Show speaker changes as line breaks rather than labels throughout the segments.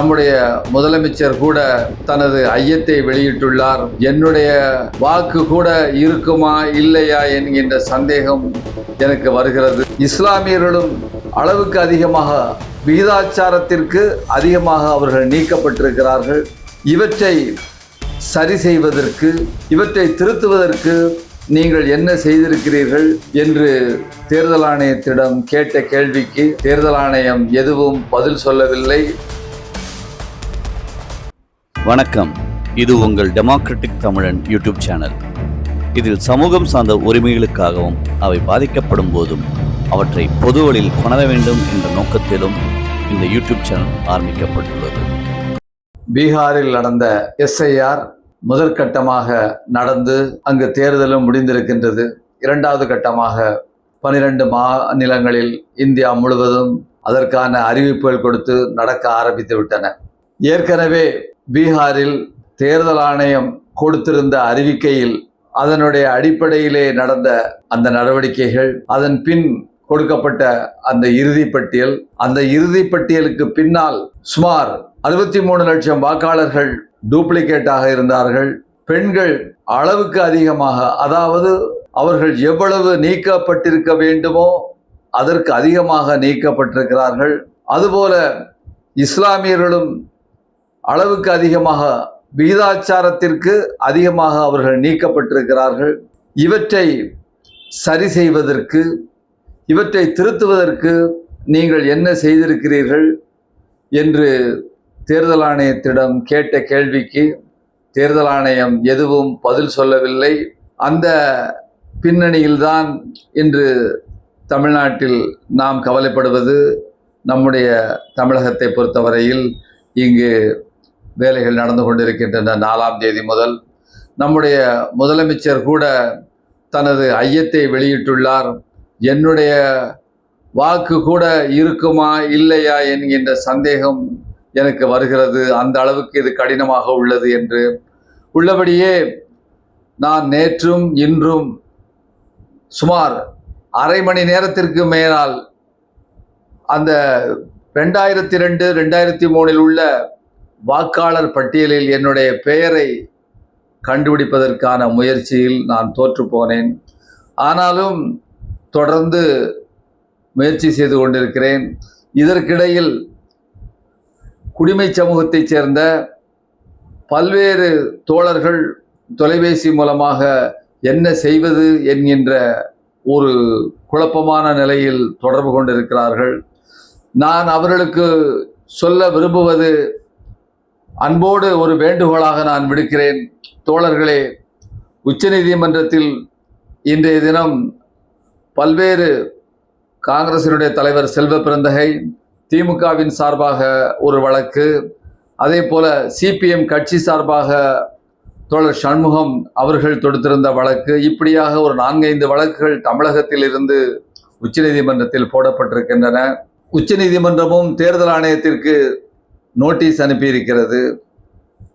நம்முடைய முதலமைச்சர் கூட தனது ஐயத்தை வெளியிட்டுள்ளார். என்னுடைய வாக்கு கூட இருக்குமா இல்லையா என்கின்ற சந்தேகம் எனக்கு வருகிறது. இஸ்லாமியர்களும் அளவுக்கு அதிகமாக விகிதாச்சாரத்திற்கு அதிகமாக அவர்கள் நீக்கப்பட்டிருக்கிறார்கள். இவற்றை சரி செய்வதற்கு இவற்றை திருத்துவதற்கு நீங்கள் என்ன செய்திருக்கிறீர்கள் என்று தேர்தல் ஆணையத்திடம் கேட்ட கேள்விக்கு தேர்தல் ஆணையம் எதுவும் பதில் சொல்லவில்லை.
வணக்கம். இது உங்கள் டெமோக்ராட்டிக் தமிழன் யூடியூப் சேனல் இதில் சமூகம் சார்ந்த உரிமைகளுக்காகவும் அவை பாதிக்கப்படும் போதும் அவற்றை பொதுவழியில் கொணர வேண்டும் என்ற நோக்கத்திலும் இந்த யூடியூப் சேனல் ஆரம்பிக்கப்பட்டுள்ளது.
பீகாரில் நடந்த எஸ்ஐஆர் முதற்கட்டமாக நடந்து அங்கு தேர்தலும் முடிந்திருக்கின்றது. இரண்டாவது கட்டமாக பனிரெண்டு மாநிலங்களில் இந்தியா முழுவதும் அதற்கான அறிவிப்புகள் கொடுத்து நடக்க ஆரம்பித்து விட்டன. ஏற்கனவே பீகாரில் தேர்தல் ஆணையம் கொடுத்திருந்த அறிவிக்கையில் அதனுடைய அடிப்படையிலே நடந்த அந்த நடவடிக்கைகள் அதன் பின் கொடுக்கப்பட்ட அந்த இறுதி பட்டியல் அந்த இறுதி பட்டியலுக்கு பின்னால் சுமார் அறுபத்தி மூணு லட்சம் வாக்காளர்கள் டூப்ளிகேட்டாக இருந்தார்கள். பெண்கள் அளவுக்கு அதிகமாக அதாவது அவர்கள் எவ்வளவு நீக்கப்பட்டிருக்க வேண்டுமோ அதற்கு அதிகமாக நீக்கப்பட்டிருக்கிறார்கள். அதுபோல இஸ்லாமியர்களும் அளவுக்கு அதிகமாக விகிதாச்சாரத்திற்கு அதிகமாக அவர்கள் நீக்கப்பட்டிருக்கிறார்கள். இவற்றை சரி செய்வதற்கு இவற்றை திருத்துவதற்கு நீங்கள் என்ன செய்திருக்கிறீர்கள் என்று தேர்தல் ஆணையத்திடம் கேட்ட கேள்விக்கு தேர்தல் ஆணையம் எதுவும் பதில் சொல்லவில்லை. அந்த பின்னணியில்தான் இன்று தமிழ்நாட்டில் நாம் கவலைப்படுவது. நம்முடைய தமிழகத்தை பொறுத்தவரையில் இங்கு வேலைகள் நடந்து கொண்டிருக்கின்றன. நாலாம் தேதி முதல் நம்முடைய முதலமைச்சர் கூட தனது ஐயத்தை வெளியிட்டுள்ளார். என்னுடைய வாக்கு கூட இருக்குமா இல்லையா என்கின்ற சந்தேகம் எனக்கு வருகிறது. அந்த அளவுக்கு இது கடினமாக உள்ளது என்று. உள்ளபடியே நான் நேற்றும் இன்றும் சுமார் அரை மணி நேரத்திற்கு மேலால் அந்த ரெண்டாயிரத்தி ரெண்டு ரெண்டாயிரத்தி மூணில் உள்ள வாக்காளர் பட்டியலில் என்னுடைய பெயரை கண்டுபிடிப்பதற்கான முயற்சியில் நான் தோற்று போனேன். ஆனாலும் தொடர்ந்து முயற்சி செய்து கொண்டிருக்கிறேன். இதற்கிடையில் குடிமை சமூகத்தைச் சேர்ந்த பல்வேறு தோழர்கள் தொலைபேசி மூலமாக என்ன செய்வது என்கின்ற ஒரு குழப்பமான நிலையில் தொடர்பு கொண்டிருக்கிறார்கள். நான் அவர்களுக்கு சொல்ல விரும்புவது அன்போடு ஒரு வேண்டுகோளாக நான் விடுக்கிறேன். தோழர்களே உச்சநீதிமன்றத்தில் இன்றைய தினம் பல்வேறு காங்கிரசினுடைய தலைவர் செல்வ பிறந்தகை திமுகவின் சார்பாக ஒரு வழக்கு அதே போல சிபிஎம் கட்சி சார்பாக தோழர் சண்முகம் அவர்கள் தொடுத்திருந்த வழக்கு இப்படியாக ஒரு நான்கைந்து வழக்குகள் தமிழகத்தில் இருந்து உச்சநீதிமன்றத்தில் போடப்பட்டிருக்கின்றன. உச்சநீதிமன்றமும் தேர்தல் ஆணையத்திற்கு நோட்டீஸ் அனுப்பியிருக்கிறது.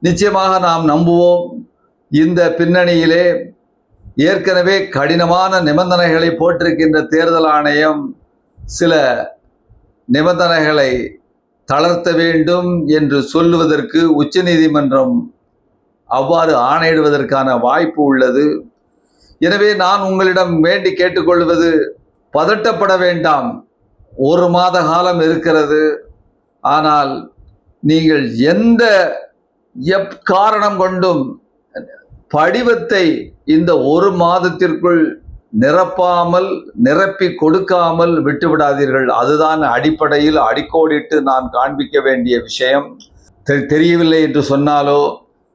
நிச்சயமாக நாம் நம்புவோம். இந்த பின்னணியிலே ஏற்கனவே கடினமான நிபந்தனைகளை போட்டிருக்கின்ற தேர்தல் ஆணையம் சில நிபந்தனைகளை தளர்த்த வேண்டும் என்று சொல்லுவதற்கு உச்சநீதிமன்றம் அவ்வாறு ஆணையிடுவதற்கான வாய்ப்பு உள்ளது. எனவே நான் உங்களிடம் வேண்டி கேட்டுக்கொள்வது பதட்டப்பட வேண்டாம். ஒரு மாத காலம் இருக்கிறது. ஆனால் நீங்கள் எந்த எப் காரணம் கொண்டும் படிவத்தை இந்த ஒரு மாதத்திற்குள் நிரப்பாமல் நிரப்பி கொடுக்காமல் விட்டுவிடாதீர்கள். அதுதான் அடிப்படையில் அடிக்கோடிட்டு நான் காண்பிக்க வேண்டிய விஷயம். தெரியவில்லை என்று சொன்னாலோ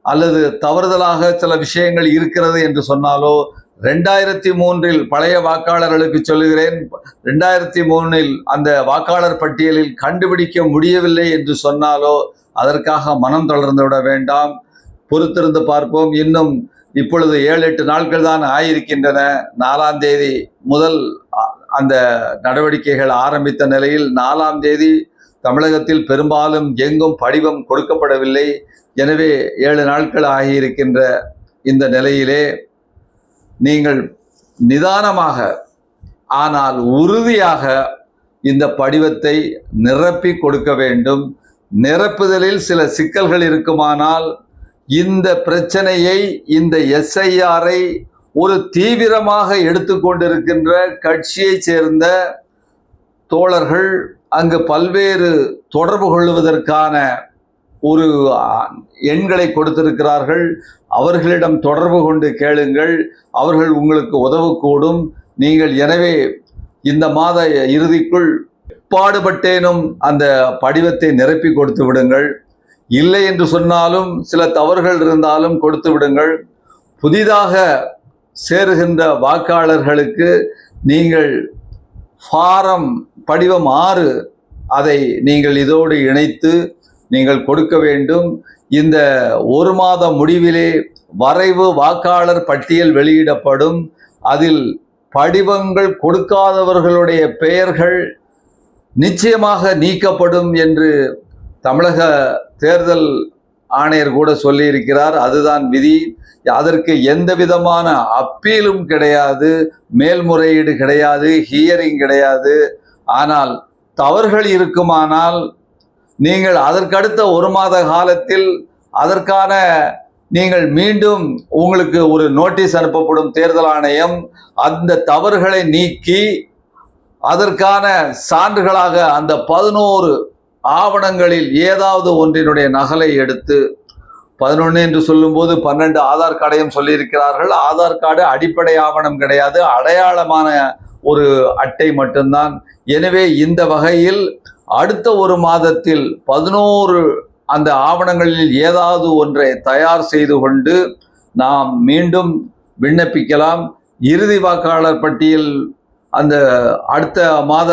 அல்லது தவறுதலாக சில விஷயங்கள் இருக்கிறது என்று சொன்னாலோ ரெண்டாயிரத்தி மூன்றில் பழைய வாக்காளர்களுக்கு சொல்லுகிறேன் ரெண்டாயிரத்தி மூணில் அந்த வாக்காளர் பட்டியலில் கண்டுபிடிக்க முடியவில்லை என்று சொன்னாலோ அதற்காக மனம் தளர்ந்து விட வேண்டாம். பொறுத்திருந்து பார்ப்போம். இன்னும் இப்பொழுது ஏழு எட்டு நாட்கள் தான் ஆயிருக்கின்றன. நாலாம் தேதி முதல் அ- அந்த நடவடிக்கைகள் ஆரம்பித்த நிலையில் நாலாம் தேதி தமிழகத்தில் பெரும்பாலும் எங்கும் படிவம் கொடுக்கப்படவில்லை. எனவே ஏழு நாட்கள் ஆகியிருக்கின்ற இந்த நிலையிலே நீங்கள் நிதானமாக ஆனால் உறுதியாக இந்த படிவத்தை நிரப்பி கொடுக்க வேண்டும். நிரப்புதலில் சில சிக்கல்கள் இருக்குமானால் இந்த பிரச்சனையை இந்த எஸ்ஐஆரை ஒரு தீவிரமாக எடுத்துக்கொண்டிருக்கின்ற கட்சியைச் சேர்ந்த தோழர்கள் அங்கு பல்வேறு தொடர்பு கொள்வதற்கான ஒரு எண்களை கொடுத்திருக்கிறார்கள். அவர்களிடம் தொடர்பு கொண்டு கேளுங்கள். அவர்கள் உங்களுக்கு உதவக்கூடும். நீங்கள் எனவே இந்த மாத இறுதிக்குள் பாடுபட்டேனும் அந்த படிவத்தை நிரப்பி கொடுத்து விடுங்கள். இல்லை என்று சொன்னாலும் சில தவறுகள் இருந்தாலும் கொடுத்து விடுங்கள். புதிதாக சேருகின்ற வாக்காளர்களுக்கு நீங்கள் ஃபாரம் படிவம் ஆறு அதை நீங்கள் இதோடு இணைத்து நீங்கள் கொடுக்க வேண்டும். இந்த ஒரு மாத முடிவிலே வரைவு வாக்காளர் பட்டியல் வெளியிடப்படும். அதில் படிவங்கள் கொடுக்காதவர்களுடைய பெயர்கள் நிச்சயமாக நீக்கப்படும் என்று தமிழக தேர்தல் ஆணையர் கூட சொல்லியிருக்கிறார். அதுதான் விதி. அதற்கு எந்த விதமான அப்பீலும் கிடையாது. மேல்முறையீடு கிடையாது. ஹியரிங் கிடையாது. ஆனால் தவறுகள் இருக்குமானால் நீங்கள் அதற்கடுத்த ஒரு மாத காலத்தில் அதற்கான நீங்கள் மீண்டும் உங்களுக்கு ஒரு நோட்டீஸ் அனுப்பப்படும் தேர்தல் ஆணையம் அந்த தவறுகளை நீக்கி அதற்கான சான்றுகளாக அந்த பதினோரு ஆவணங்களில் ஏதாவது ஒன்றினுடைய நகலை எடுத்து பதினொன்று என்று சொல்லும்போது பன்னெண்டு ஆதார் கார்டையும் சொல்லியிருக்கிறார்கள். ஆதார் கார்டு அடிப்படை ஆவணம் கிடையாது. அடையாளமான ஒரு அட்டை மட்டும்தான். எனவே இந்த வகையில் அடுத்த ஒரு மாதத்தில் பதினோரு அந்த ஆவணங்களில் ஏதாவது ஒன்றை தயார் செய்து கொண்டு நாம் மீண்டும் விண்ணப்பிக்கலாம். இறுதி வாக்காளர் பட்டியல் அந்த அடுத்த மாத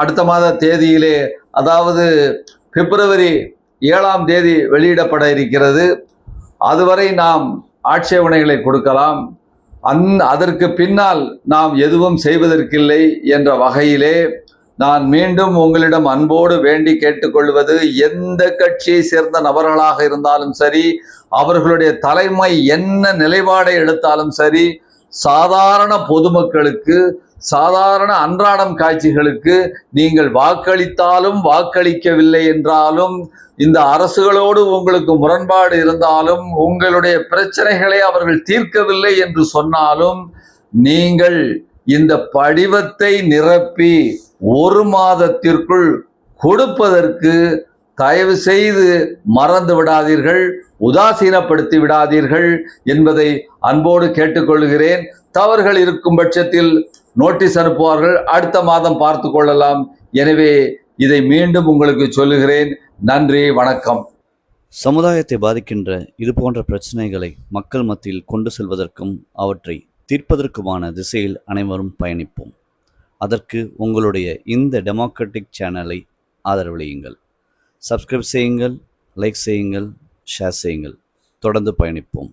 அடுத்த மாத தேதியிலே அதாவது பிப்ரவரி ஏழாம் தேதி வெளியிடப்பட இருக்கிறது. அதுவரை நாம் ஆட்சேபனைகளை கொடுக்கலாம். அந் அதற்கு பின்னால் நாம் எதுவும் செய்வதற்கில்லை என்ற வகையிலே நான் மீண்டும் உங்களிடம் அன்போடு வேண்டி கேட்டுக்கொள்வது எந்த கட்சியை சேர்ந்த நபர்களாக இருந்தாலும் சரி அவர்களுடைய தலைமை என்ன நிலைப்பாடை எடுத்தாலும் சரி சாதாரண பொதுமக்களுக்கு சாதாரண அன்றாடம் காட்சிகளுக்கு நீங்கள் வாக்களித்தாலும் வாக்களிக்கவில்லை என்றாலும் இந்த அரசுகளோடு உங்களுக்கு முரண்பாடு இருந்தாலும் உங்களுடைய பிரச்சனைகளை அவர்கள் தீர்க்கவில்லை என்று சொன்னாலும் நீங்கள் இந்த படிவத்தை நிரப்பி ஒரு மாதத்திற்குள் கொடுப்பதற்கு தயவு செய்து மறந்து விடாதீர்கள் உதாசீனப்படுத்தி விடாதீர்கள் என்பதை அன்போடு கேட்டுக்கொள்கிறேன். தவறுகள் இருக்கும் பட்சத்தில் நோட்டீஸ் அனுப்புவார்கள். அடுத்த மாதம் பார்த்து கொள்ளலாம். எனவே இதை மீண்டும் உங்களுக்கு சொல்லுகிறேன். நன்றி வணக்கம்.
சமுதாயத்தை பாதிக்கின்ற இது போன்ற பிரச்சனைகளை மக்கள் மத்தியில் கொண்டு செல்வதற்கும் அவற்றை தீர்ப்பதற்குமான திசையில் அனைவரும் பயணிப்போம். அதற்கு உங்களுடைய இந்த டெமோக்ராட்டிக் சேனலை ஆதரவளியுங்கள் சப்ஸ்கிரைப் செய்யுங்கள் லைக் செய்யுங்கள் ஷேர் செய்யுங்கள். தொடர்ந்து பயணிப்போம்.